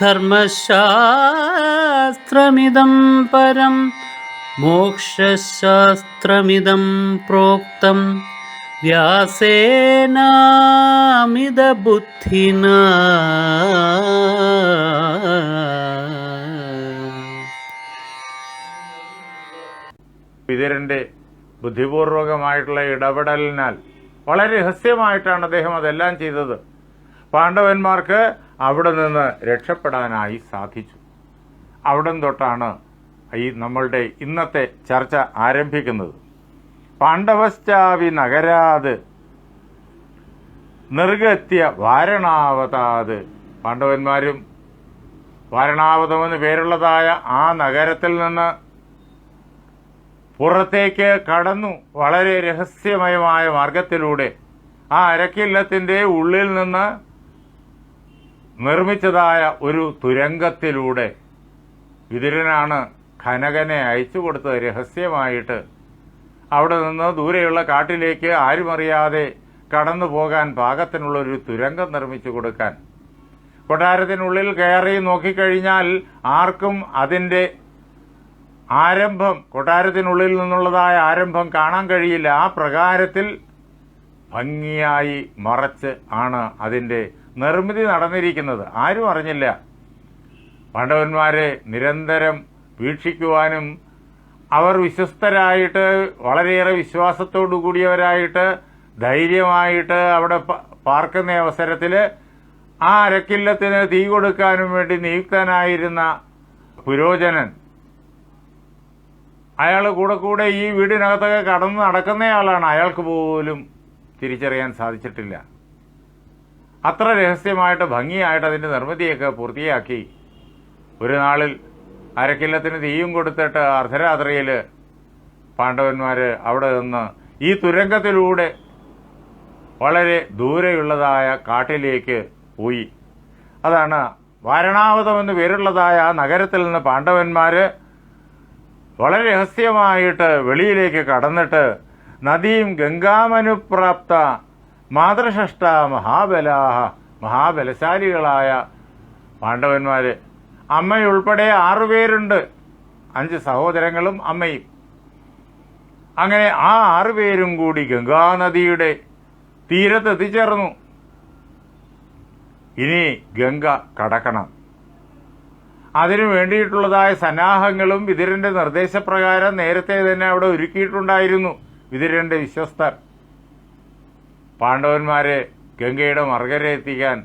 ധർമ്മശാസ്ത്രമിദം പരം മോക്ഷശാസ്ത്രമിതം പ്രോക്തം. വ്യാസേനാമിതബുദ്ധിന. വിതുരന്റെ ബുദ്ധിപൂർവകമായിട്ടുള്ള ഇടപെടലിനാൽ വളരെ രഹസ്യമായിട്ടാണ് അദ്ദേഹം അതെല്ലാം ചെയ്തത്. പാണ്ഡവന്മാർക്ക് അവിടെ നിന്ന് രക്ഷപ്പെടാനായി സാധിച്ചു. അവിടം തൊട്ടാണ് ഈ നമ്മളുടെ ഇന്നത്തെ ചർച്ച ആരംഭിക്കുന്നത്. പാണ്ഡവശ്ചാവി നഗരാത് നിർഗത്യ വാരണാവതാത്. പാണ്ഡവന്മാരും വാരണാവതമെന്ന് പേരുള്ളതായ ആ നഗരത്തിൽ നിന്ന് പുറത്തേക്ക് കടന്നു. വളരെ രഹസ്യമയമായ മാർഗത്തിലൂടെ ആ അരക്കില്ലത്തിന്റെ ഉള്ളിൽ നിന്ന് നിർമ്മിച്ചതായ ഒരു തുരങ്കത്തിലൂടെ വിതുരനാണ് ഖനകനെ അയച്ചു കൊടുത്തത് രഹസ്യമായിട്ട്. അവിടെ നിന്ന് ദൂരെയുള്ള കാട്ടിലേക്ക് ആരുമറിയാതെ കടന്നു പോകാൻ പാകത്തിനുള്ള ഒരു തുരങ്കം നിർമ്മിച്ചു കൊടുക്കാൻ. കൊട്ടാരത്തിനുള്ളിൽ കയറി നോക്കിക്കഴിഞ്ഞാൽ ആർക്കും അതിന്റെ ആരംഭം കൊട്ടാരത്തിനുള്ളിൽ നിന്നുള്ളതായ ആരംഭം കാണാൻ കഴിയില്ല. ആ പ്രകാരത്തിൽ ഭംഗിയായി മറച്ച് ആണ് അതിന്റെ നിർമ്മിതി നടന്നിരിക്കുന്നത്. ആരും അറിഞ്ഞില്ല. പാണ്ഡവന്മാരെ നിരന്തരം വീക്ഷിക്കുവാനും അവർ വിശ്വസ്തരായിട്ട് വളരെയേറെ വിശ്വാസത്തോടു കൂടിയവരായിട്ട് ധൈര്യമായിട്ട് അവിടെ പാർക്കുന്ന അവസരത്തിൽ ആ അരക്കില്ലത്തിന് തീ കൊടുക്കാനും വേണ്ടി നിയുക്തനായിരുന്ന പുരോചനൻ. അയാൾ കൂടെ കൂടെ ഈ വീടിനകത്തൊക്കെ കടന്ന് നടക്കുന്നയാളാണ്. അയാൾക്ക് പോലും തിരിച്ചറിയാൻ സാധിച്ചിട്ടില്ല. അത്ര രഹസ്യമായിട്ട് ഭംഗിയായിട്ട് അതിന്റെ നിർമ്മിതിയൊക്കെ പൂർത്തിയാക്കി. ഒരു നാളിൽ അരക്കില്ലത്തിന് തീയും കൊടുത്തിട്ട് അർദ്ധരാത്രിയിൽ പാണ്ഡവന്മാർ അവിടെ നിന്ന് ഈ തുരങ്കത്തിലൂടെ വളരെ ദൂരെയുള്ളതായ കാട്ടിലേക്ക് പോയി. അതാണ് വാരണാവതം എന്ന് പേരുള്ളതായ ആ നഗരത്തിൽ നിന്ന് പാണ്ഡവന്മാർ വളരെ രഹസ്യമായിട്ട് വെളിയിലേക്ക് കടന്നിട്ട് നദിയും ഗംഗാമനുപ്രാപ്ത മാതൃഷഷ്ട മഹാബലാഹ മഹാബലശാലികളായ പാണ്ഡവന്മാർ അമ്മയുൾപ്പെടെ ആറുപേരുണ്ട് അഞ്ച് സഹോദരങ്ങളും അമ്മയും. അങ്ങനെ ആ ആറുപേരും കൂടി ഗംഗാനദിയുടെ തീരത്ത് എത്തിച്ചേർന്നു. ഇനി ഗംഗ കടക്കണം. അതിനു വേണ്ടിയിട്ടുള്ളതായ സന്നാഹങ്ങളും വിതിരന്റെ നിർദ്ദേശപ്രകാരം നേരത്തെ തന്നെ അവിടെ ഒരുക്കിയിട്ടുണ്ടായിരുന്നു വിതിരന്റെ വിശ്വസ്തർ. പാണ്ഡവന്മാരെ ഗംഗയുടെ മറുകര എത്തിക്കാൻ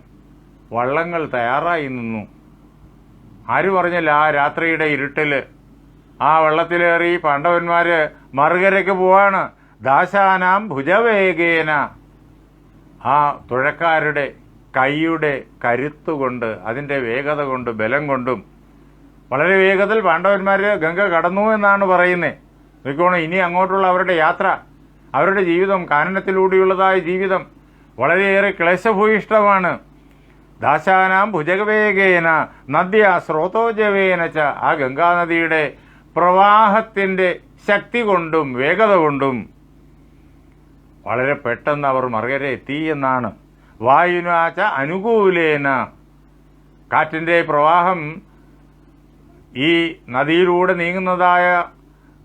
വള്ളങ്ങൾ തയ്യാറായി നിന്നു. ആര് പറഞ്ഞില്ല ആ രാത്രിയുടെ ഇരുട്ടിൽ ആ വെള്ളത്തിലേറി പാണ്ഡവന്മാര് മറുകരയ്ക്ക് പോവാണ്. ദാശാനാം ഭുജവേഗേന. ആ തുഴക്കാരുടെ കൈയുടെ കരുത്തുകൊണ്ട് അതിന്റെ വേഗത കൊണ്ട് ബലം കൊണ്ടും വളരെ വേഗത്തിൽ പാണ്ഡവന്മാർ ഗംഗ കടന്നു എന്നാണ് പറയുന്നത് നോക്കിക്കോണം ഇനി അങ്ങോട്ടുള്ള അവരുടെ യാത്ര അവരുടെ ജീവിതം കാനനത്തിലൂടെയുള്ളതായ ജീവിതം വളരെയേറെ ക്ലേശഭൂയിഷ്ടമാണ് ദാശാനാം ഭുജകവേഗേന നദ്യ സ്രോതോജവേന ച ആ ഗംഗാനദിയുടെ പ്രവാഹത്തിന്റെ ശക്തി കൊണ്ടും വേഗത കൊണ്ടും വളരെ പെട്ടെന്ന് അവർ മറുകരെ എത്തി എന്നാണ്. വായുനാച്ച അനുകൂലേന. കാറ്റിന്റെ പ്രവാഹം ഈ നദിയിലൂടെ നീങ്ങുന്നതായ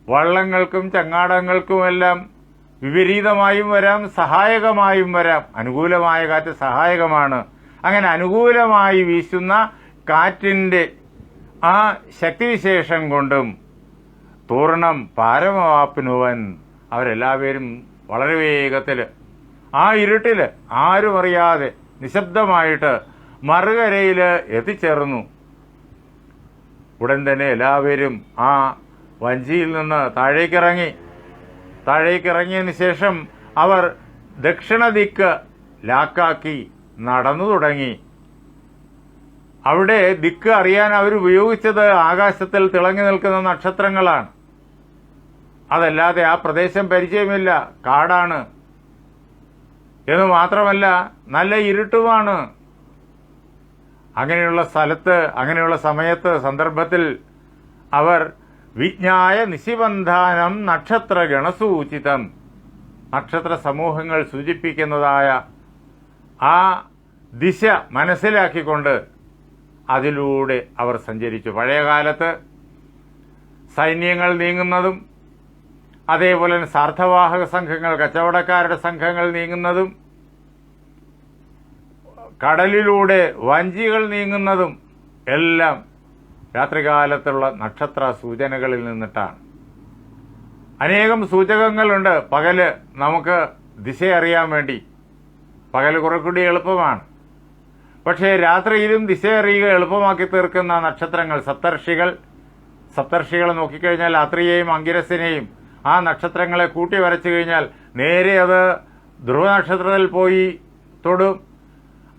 വള്ളങ്ങൾക്കും ചങ്ങാടങ്ങൾക്കുമെല്ലാം വിപരീതമായും വരാം സഹായകമായും വരാം. അനുകൂലമായ കാറ്റ് സഹായകമാണ്. അങ്ങനെ അനുകൂലമായി വീശുന്ന കാറ്റിന്റെ ആ ശക്തിവിശേഷം കൊണ്ടും തൂർണം പാരമവാപ്പിനുവൻ അവരെല്ലാവരും വളരെ വേഗത്തിൽ ആ ഇരുട്ടിൽ ആരും അറിയാതെ നിശബ്ദമായിട്ട് മറുകരയിൽ എത്തിച്ചേർന്നു. ഉടൻ തന്നെ എല്ലാവരും ആ വഞ്ചിയിൽ നിന്ന് താഴേക്കിറങ്ങി. താഴേക്കിറങ്ങിയതിന് ശേഷം അവർ ദക്ഷിണ ദിക്ക് ലാക്കാക്കി നടന്നു തുടങ്ങി. അവിടെ ദിക്ക് അറിയാൻ അവർ ഉപയോഗിച്ചത് ആകാശത്തിൽ തിളങ്ങി നിൽക്കുന്ന നക്ഷത്രങ്ങളാണ്. അതല്ലാതെ ആ പ്രദേശം പരിചയമില്ല. കാടാണ്. എന്ന് മാത്രമല്ല നല്ല ഇരുട്ടുമാണ്. അങ്ങനെയുള്ള സ്ഥലത്ത് അങ്ങനെയുള്ള സമയത്ത് സന്ദർഭത്തിൽ അവർ വിജ്ഞായ നിശിബന്ധാനം നക്ഷത്ര ഗണസൂചിതം നക്ഷത്ര സമൂഹങ്ങൾ സൂചിപ്പിക്കുന്നതായ ആ ദിശ മനസ്സിലാക്കിക്കൊണ്ട് അതിലൂടെ അവർ സഞ്ചരിച്ചു. പഴയ കാലത്ത് സൈന്യങ്ങൾ നീങ്ങുന്നതും അതേപോലെ തന്നെ സാർത്ഥവാഹക സംഘങ്ങൾ കച്ചവടക്കാരുടെ സംഘങ്ങൾ നീങ്ങുന്നതും കടലിലൂടെ വഞ്ചികൾ നീങ്ങുന്നതും എല്ലാം രാത്രികാലത്തുള്ള നക്ഷത്ര സൂചനകളിൽ നിന്നിട്ടാണ്. അനേകം സൂചകങ്ങളുണ്ട്. പകൽ നമുക്ക് ദിശ അറിയാൻ വേണ്ടി പകൽ കുറെക്കൂടി എളുപ്പമാണ്. പക്ഷേ രാത്രിയിലും ദിശ അറിയുക എളുപ്പമാക്കി തീർക്കുന്ന നക്ഷത്രങ്ങൾ സപ്തർഷികൾ സപ്തർഷികളെ നോക്കിക്കഴിഞ്ഞാൽ രാത്രിയെയും അങ്കിരസിനെയും ആ നക്ഷത്രങ്ങളെ കൂട്ടി വരച്ചു കഴിഞ്ഞാൽ നേരെ അത് ധ്രുവ നക്ഷത്രത്തിൽ പോയി തൊടും.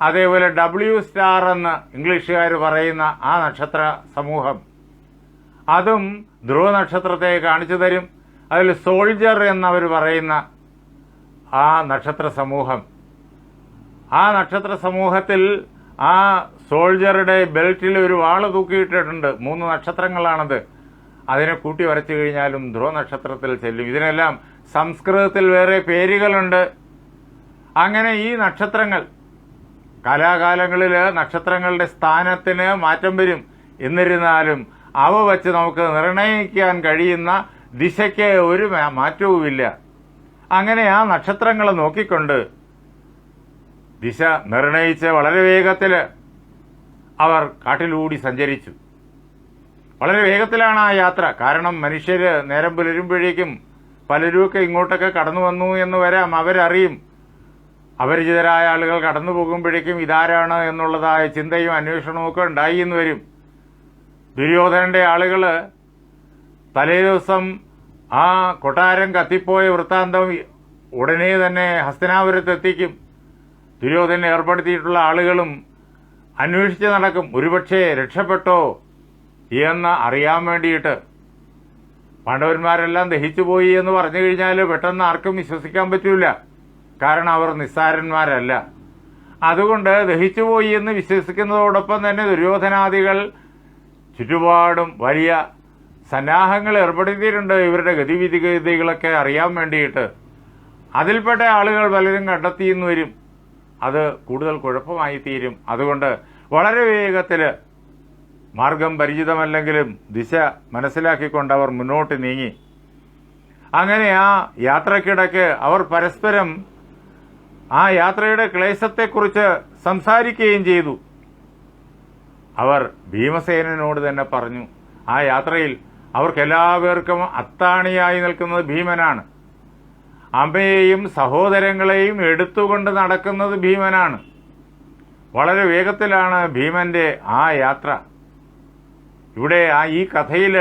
അതേപോലെ ഡബ്ല്യു സ്റ്റാർ എന്ന് ഇംഗ്ലീഷുകാർ പറയുന്ന ആ നക്ഷത്ര സമൂഹം. അതും ധ്രുവ നക്ഷത്രത്തെ കാണിച്ചു തരും. അതിൽ സോൾജർ എന്നവർ പറയുന്ന ആ നക്ഷത്ര സമൂഹം. ആ നക്ഷത്ര സമൂഹത്തിൽ ആ സോൾജറുടെ ബെൽറ്റിൽ ഒരു വാൾ തൂക്കിയിട്ടിട്ടുണ്ട്. മൂന്ന് നക്ഷത്രങ്ങളാണത്. അതിനെ കൂട്ടി വരച്ചു കഴിഞ്ഞാലും ധ്രുവ നക്ഷത്രത്തിൽ ചെല്ലും. ഇതിനെല്ലാം സംസ്കൃതത്തിൽ വേറെ പേരുകളുണ്ട്. അങ്ങനെ ഈ നക്ഷത്രങ്ങൾ കാലാകാലങ്ങളിൽ നക്ഷത്രങ്ങളുടെ സ്ഥാനത്തിന് മാറ്റം വരും. എന്നിരുന്നാലും അവ വച്ച് നമുക്ക് നിർണയിക്കാൻ കഴിയുന്ന ദിശയ്ക്ക് ഒരു മാറ്റവുമില്ല. അങ്ങനെ ആ നക്ഷത്രങ്ങളെ നോക്കിക്കൊണ്ട് ദിശ നിർണയിച്ച് വളരെ വേഗത്തിൽ അവർ കാട്ടിലൂടി സഞ്ചരിച്ചു. വളരെ വേഗത്തിലാണ് ആ യാത്ര. കാരണം മനുഷ്യർ നേരം പുലരുമ്പോഴേക്കും പലരുമൊക്കെ ഇങ്ങോട്ടൊക്കെ കടന്നു വന്നു എന്ന് വരാം. അവരറിയും. അപരിചിതരായ ആളുകൾ കടന്നു പോകുമ്പോഴേക്കും ഇതാരാണ് എന്നുള്ളതായ ചിന്തയും അന്വേഷണവും ഒക്കെ ഉണ്ടായി എന്ന് വരും. ദുര്യോധനന്റെ ആളുകൾ തലേ ദിവസം ആ കൊട്ടാരം കത്തിപ്പോയ വൃത്താന്തം ഉടനെ തന്നെ ഹസ്തനാപുരത്തെത്തിക്കും. ദുര്യോധന ഏർപ്പെടുത്തിയിട്ടുള്ള ആളുകളും അന്വേഷിച്ച് നടക്കും. ഒരുപക്ഷെ രക്ഷപ്പെട്ടോ എന്ന് അറിയാൻ വേണ്ടിയിട്ട്. പാണ്ഡവന്മാരെല്ലാം ദഹിച്ചുപോയി എന്ന് പറഞ്ഞു കഴിഞ്ഞാൽ പെട്ടെന്ന് ആർക്കും വിശ്വസിക്കാൻ പറ്റൂല. കാരണം അവർ നിസ്സാരന്മാരല്ല. അതുകൊണ്ട് ദഹിച്ചുപോയി എന്ന് വിശ്വസിക്കുന്നതോടൊപ്പം തന്നെ ദുര്യോധനാദികൾ ചുറ്റുപാടും വലിയ സന്നാഹങ്ങൾ ഏർപ്പെടുത്തിയിട്ടുണ്ട് ഇവരുടെ ഗതിവിധിഗതികളൊക്കെ അറിയാൻ വേണ്ടിയിട്ട്. അതിൽപ്പെട്ട ആളുകൾ പലരും കണ്ടെത്തിയെന്ന് വരും. അത് കൂടുതൽ കുഴപ്പമായി തീരും. അതുകൊണ്ട് വളരെ വേഗത്തിൽ മാർഗം പരിചിതമല്ലെങ്കിലും ദിശ മനസ്സിലാക്കിക്കൊണ്ട് അവർ മുന്നോട്ട് നീങ്ങി. അങ്ങനെ ആ യാത്രക്കിടയ്ക്ക് അവർ പരസ്പരം ആ യാത്രയുടെ ക്ലേശത്തെക്കുറിച്ച് സംസാരിക്കുകയും ചെയ്തു. അവർ ഭീമസേനോട് തന്നെ പറഞ്ഞു ആ യാത്രയിൽ അവർക്കെല്ലാവർക്കും അത്താണിയായി നിൽക്കുന്നത് ഭീമനാണ്. അമ്മയെയും സഹോദരങ്ങളെയും എടുത്തുകൊണ്ട് നടക്കുന്നത് ഭീമനാണ്. വളരെ വേഗത്തിലാണ് ഭീമന്റെ ആ യാത്ര. ഇവിടെ ആ ഈ കഥയിൽ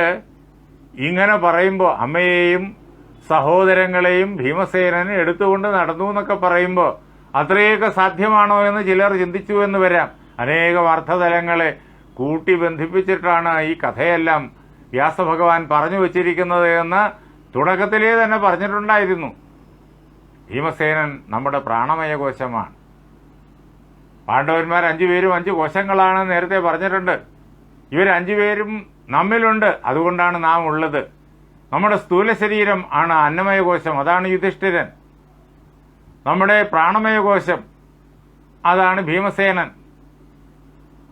ഇങ്ങനെ പറയുമ്പോൾ അമ്മയെയും സഹോദരങ്ങളെയും ഭീമസേനനെ എടുത്തുകൊണ്ട് നടന്നു എന്നൊക്കെ പറയുമ്പോൾ അത്രയൊക്കെ സാധ്യമാണോ എന്ന് ചിലർ ചിന്തിച്ചു എന്ന് വരാം. അനേകം അർത്ഥതലങ്ങളെ കൂട്ടി ബന്ധിപ്പിച്ചിട്ടാണ് ഈ കഥയെല്ലാം വ്യാസഭഗവാൻ പറഞ്ഞു വച്ചിരിക്കുന്നത് എന്ന് തുടക്കത്തിലേ തന്നെ പറഞ്ഞിട്ടുണ്ടായിരുന്നു. ഭീമസേനൻ നമ്മുടെ പ്രാണമയ കോശമാണ് പാണ്ഡവന്മാർ അഞ്ചുപേരും അഞ്ച് കോശങ്ങളാണ് നേരത്തെ പറഞ്ഞിട്ടുണ്ട്. ഇവർ അഞ്ചുപേരും നമ്മിലുണ്ട്. അതുകൊണ്ടാണ് നാം ഉള്ളത് നമ്മുടെ സ്ഥൂല ശരീരം ആണ് അന്നമയ കോശം അതാണ് യുധിഷ്ഠിരൻ. നമ്മുടെ പ്രാണമയ കോശം അതാണ് ഭീമസേനൻ.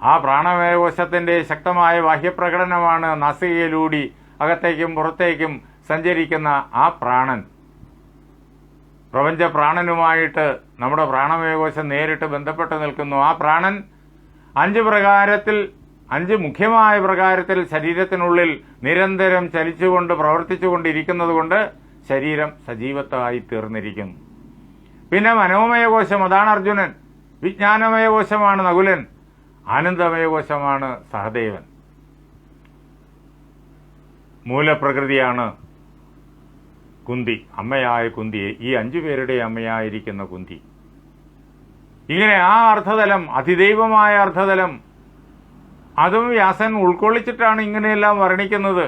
ആ പ്രാണമയ കോശത്തിന്റെ ശക്തമായ ബാഹ്യപ്രകടനമാണ് നാസികയിലൂടി അകത്തേക്കും പുറത്തേക്കും സഞ്ചരിക്കുന്ന ആ പ്രാണൻ. പ്രപഞ്ച പ്രാണനുമായിട്ട് നമ്മുടെ പ്രാണമയകോശം നേരിട്ട് ബന്ധപ്പെട്ട് നിൽക്കുന്നു. ആ പ്രാണൻ അഞ്ച് പ്രകാരത്തിൽ അഞ്ച് മുഖ്യമായ പ്രകാരത്തിൽ ശരീരത്തിനുള്ളിൽ നിരന്തരം ചലിച്ചുകൊണ്ട് പ്രവർത്തിച്ചുകൊണ്ടിരിക്കുന്നതുകൊണ്ട് ശരീരം സജീവത്വമായി തീർന്നിരിക്കുന്നു പിന്നെ മനോമയ കോശം അതാണ് അർജുനൻ. വിജ്ഞാനമയ കോശമാണ് നകുലൻ. ആനന്ദമയ കോശമാണ് സഹദേവൻ. മൂലപ്രകൃതിയാണ് കുന്തി അമ്മയായ കുന്തി ഈ അഞ്ചു പേരുടെ അമ്മയായിരിക്കുന്ന കുന്തി. ഇങ്ങനെ ആ അർത്ഥതലം അതിദൈവമായ അർത്ഥതലം അതും വ്യാസൻ ഉൾക്കൊള്ളിച്ചിട്ടാണ് ഇങ്ങനെയെല്ലാം വർണിക്കുന്നത്.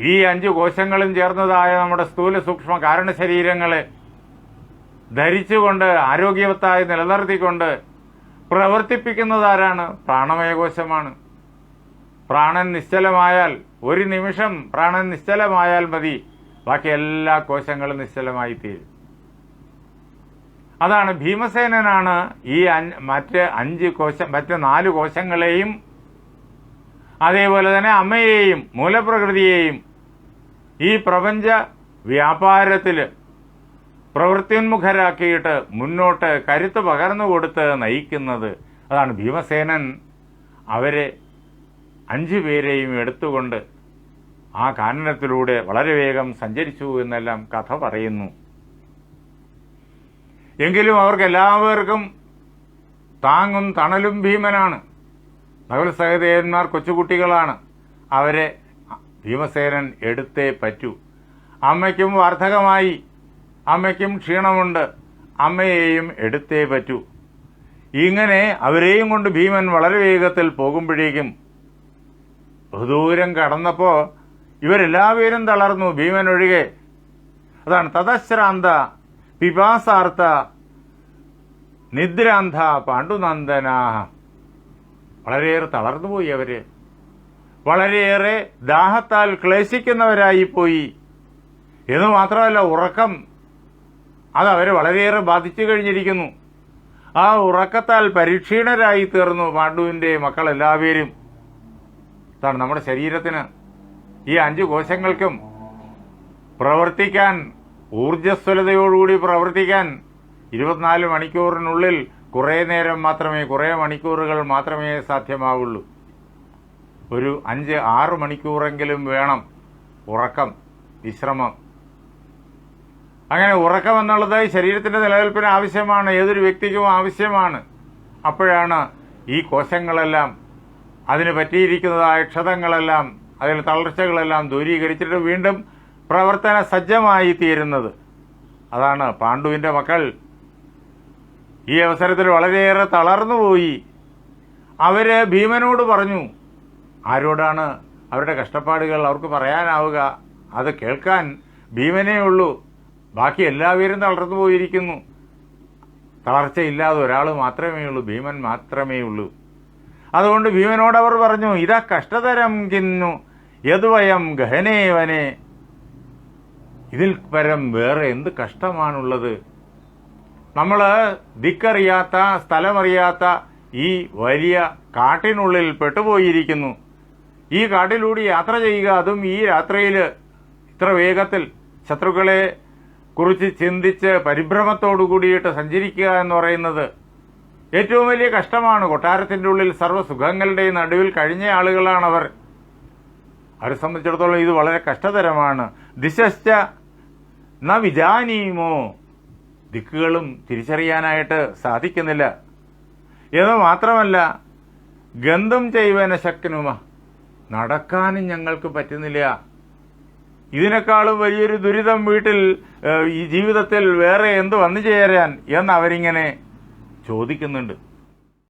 ഈ അഞ്ച് കോശങ്ങളും ചേർന്നതായ നമ്മുടെ സ്ഥൂല സൂക്ഷ്മ കാരണശരീരങ്ങളെ ധരിച്ചുകൊണ്ട് ആരോഗ്യവത്തായി നിലനിർത്തിക്കൊണ്ട് പ്രവർത്തിപ്പിക്കുന്നതാരാണ്? പ്രാണമയ കോശമാണ്. പ്രാണൻ നിശ്ചലമായാൽ ഒരു നിമിഷം പ്രാണൻ നിശ്ചലമായാൽ മതി. ബാക്കി എല്ലാ കോശങ്ങളും നിശ്ചലമായി തീരും അതാണ് ഭീമസേനനാണ് ഈ മറ്റ് അഞ്ച് കോശം മറ്റ് നാല് കോശങ്ങളെയും അതേപോലെ തന്നെ അമ്മയെയും മൂലപ്രകൃതിയെയും ഈ പ്രപഞ്ച വ്യാപാരത്തിൽ പ്രവൃത്തിന്മുഖരാക്കിയിട്ട് മുന്നോട്ട് കരുത്ത് പകർന്നു കൊടുത്ത് നയിക്കുന്നത് അതാണ് ഭീമസേനൻ. അവരെ അഞ്ചു പേരെയും എടുത്തുകൊണ്ട് ആ കാനനത്തിലൂടെ വളരെ വേഗം സഞ്ചരിച്ചു എന്നെല്ലാം കഥ പറയുന്നു. എങ്കിലും അവർക്ക് എല്ലാവർക്കും താങ്ങും തണലും ഭീമനാണ്. നകുല സഹദേവന്മാർ കൊച്ചുകുട്ടികളാണ്. അവരെ ഭീമസേനൻ എടുത്തേ പറ്റൂ. അമ്മയ്ക്കും വാർദ്ധകമായി. അമ്മയ്ക്കും ക്ഷീണമുണ്ട്. അമ്മയെയും എടുത്തേ പറ്റൂ. ഇങ്ങനെ അവരെയും കൊണ്ട് ഭീമൻ വളരെ വേഗത്തിൽ പോകുമ്പോഴേക്കും ബഹുദൂരം കടന്നപ്പോൾ ഇവരെല്ലാവരും തളർന്നു ഭീമൻ ഒഴികെ അതാണ് തതശ്രാന്ത പിപാസാർത്ഥ നിദ്രാന്ധ പാണ്ഡുനന്ദന വളരെയേറെ തളർന്നുപോയി അവർ. വളരെയേറെ ദാഹത്താൽ ക്ലേശിക്കുന്നവരായിപ്പോയി എന്ന് മാത്രമല്ല ഉറക്കം അത് അവരെ വളരെയേറെ ബാധിച്ചു കഴിഞ്ഞിരിക്കുന്നു. ആ ഉറക്കത്താൽ പരിക്ഷീണരായി തീർന്നു പാണ്ഡുവിന്റെ മക്കൾ എല്ലാവരും അതാണ് നമ്മുടെ ശരീരത്തിന് ഈ അഞ്ചു കോശങ്ങൾക്കും പ്രവർത്തിക്കാൻ ഊർജസ്വലതയോടുകൂടി പ്രവർത്തിക്കാൻ ഇരുപത്തിനാല് മണിക്കൂറിനുള്ളിൽ കുറേ നേരം മാത്രമേ കുറേ മണിക്കൂറുകൾ മാത്രമേ സാധ്യമാവുള്ളൂ. ഒരു അഞ്ച് ആറ് മണിക്കൂറെങ്കിലും വേണം ഉറക്കം വിശ്രമം. അങ്ങനെ ഉറക്കം എന്നുള്ളത് ശരീരത്തിന്റെ നിലനിൽപ്പിന് ആവശ്യമാണ് ഏതൊരു വ്യക്തിക്കും ആവശ്യമാണ്. അപ്പോഴാണ് ഈ കോശങ്ങളെല്ലാം അതിന് പറ്റിയിരിക്കുന്നതായ ക്ഷതങ്ങളെല്ലാം അതിൽ തളർച്ചകളെല്ലാം ദൂരീകരിച്ചിട്ട് വീണ്ടും പ്രവർത്തന സജ്ജമായി തീരുന്നത്. അതാണ് പാണ്ഡുവിന്റെ മക്കൾ. ഈ അവസരത്തിൽ വളരെയേറെ തളർന്നുപോയി അവർ ഭീമനോട് പറഞ്ഞു ആരോടാണ് അവരുടെ കഷ്ടപ്പാടുകൾ അവർക്ക് പറയാനാവുക? അത് കേൾക്കാൻ ഭീമനേ ഉള്ളൂ. ബാക്കി എല്ലാവരും തളർന്നു പോയിരിക്കുന്നു. തളർച്ചയില്ലാതെ ഒരാൾ മാത്രമേ ഉള്ളൂ ഭീമൻ മാത്രമേ ഉള്ളൂ. അതുകൊണ്ട് ഭീമനോട് അവർ പറഞ്ഞു ഇതാ കഷ്ടതരം കിന്നു. യതുവയം ഗഹനേവനെ ഇതിൽ പരം വേറെ എന്ത് കഷ്ടമാണുള്ളത്? നമ്മൾ ദിക്കറിയാത്ത സ്ഥലമറിയാത്ത ഈ വലിയ കാട്ടിനുള്ളിൽ പെട്ടുപോയിരിക്കുന്നു. ഈ കാട്ടിലൂടെ യാത്ര ചെയ്യുക അതും ഈ രാത്രിയിൽ ഇത്ര വേഗത്തിൽ ശത്രുക്കളെ കുറിച്ച് ചിന്തിച്ച് പരിഭ്രമത്തോടു കൂടിയിട്ട് സഞ്ചരിക്കുക എന്ന് പറയുന്നത് ഏറ്റവും വലിയ കഷ്ടമാണ്. കൊട്ടാരത്തിന്റെ ഉള്ളിൽ സർവസുഖങ്ങളുടെയും നടുവിൽ കഴിഞ്ഞ ആളുകളാണവർ. അവരെ സംബന്ധിച്ചിടത്തോളം ഇത് വളരെ കഷ്ടതരമാണ്. ദിശശ്ച ന വിജാനീമോ ദിക്കുകളും തിരിച്ചറിയാനായിട്ട് സാധിക്കുന്നില്ല. എന്ന് മാത്രമല്ല ഗന്ധം ചെയ്യുവാന ശക്നുമ നടക്കാനും ഞങ്ങൾക്ക് പറ്റുന്നില്ല. ഇതിനേക്കാളും വലിയൊരു ദുരിതം വീട്ടിൽ ഈ ജീവിതത്തിൽ വേറെ എന്ത് വന്നു ചേരാൻ എന്ന് അവരിങ്ങനെ ചോദിക്കുന്നുണ്ട്.